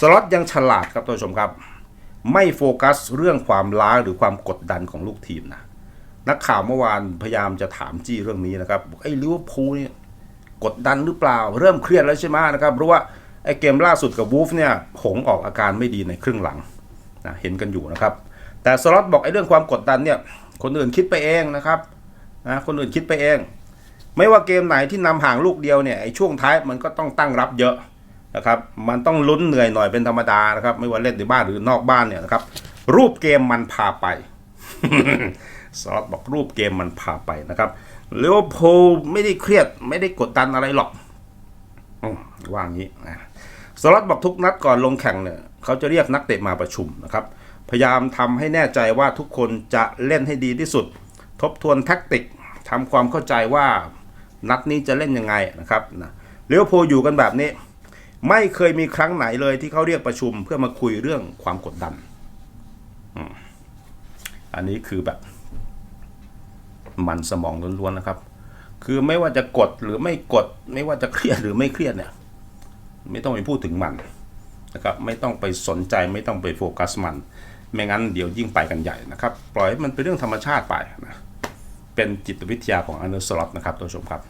สล็อตยังฉลาดครับท่านผู้ชมครับ ไม่โฟกัสเรื่องความล้าหรือความกดดันของลูกทีมนะนักข่าวเมื่อวานพยายามจะถามจี้เรื่องนี้นะครับบอกไอ้ลิเวอร์พูลเนี่ยกดดันหรือเปล่า เริ่มเครียดแล้วใช่ไหมนะครับเพราะว่าไอ้เกมล่าสุดกับวูฟเนี่ยหงออกอาการไม่ดีในครึ่งหลังนะเห็นกันอยู่นะครับ แต่สล็อตบอกไอ้เรื่องความกดดันเนี่ยคนอื่นคิดไปเองนะครับนะคนอื่นคิดไปเอง ไม่ว่าเกมไหนที่นำห่างลูกเดียวเนี่ยไอ้ช่วงท้ายมันก็ต้องตั้งรับเยอะ นะครับมันต้องลุ้นเหนื่อยหน่อยเป็นธรรมดานะครับ ไม่ว่าเล่นในบ้านหรือนอกบ้านเนี่ยนะครับ รูปเกมมันพาไปสล็อตบอกรูปเกมมันพาไปนะครับเลิเวอร์พูลไม่ได้เครียดไม่ได้กดดันอะไรหรอกอว่างี้นะสล็อตบอกทุกนัดก่อนลงแข่งเนี่ยเขาจะเรียกนักเตะมาประชุมนะครับ พยายามทำให้แน่ใจว่าทุกคนจะเล่นให้ดีที่สุด ทบทวนแท็กติกทำความเข้าใจว่านัดนี้จะเล่นยังไงนะครับนะเลิเวอร์พูลอยู่กันแบบนี้ ไม่เคยมีครั้งไหนเลยที่เขาเรียกประชุมเพื่อมาคุยเรื่องความกดดัน อันนี้คือแบบ มันสมองล้วนๆนะครับ คือไม่ว่าจะกดหรือไม่กด ไม่ว่าจะเครียดหรือไม่เครียดเนี่ย ไม่ต้องไปพูดถึงมันนะครับ ไม่ต้องไปสนใจไม่ต้องไปโฟกัสมัน ไม่งั้นเดี๋ยวยิ่งไปกันใหญ่นะครับ ปล่อยให้มันเป็นเรื่องธรรมชาติไปนะ เป็นจิตวิทยาของอนุสล็อตนะครับท่านผู้ชมครับ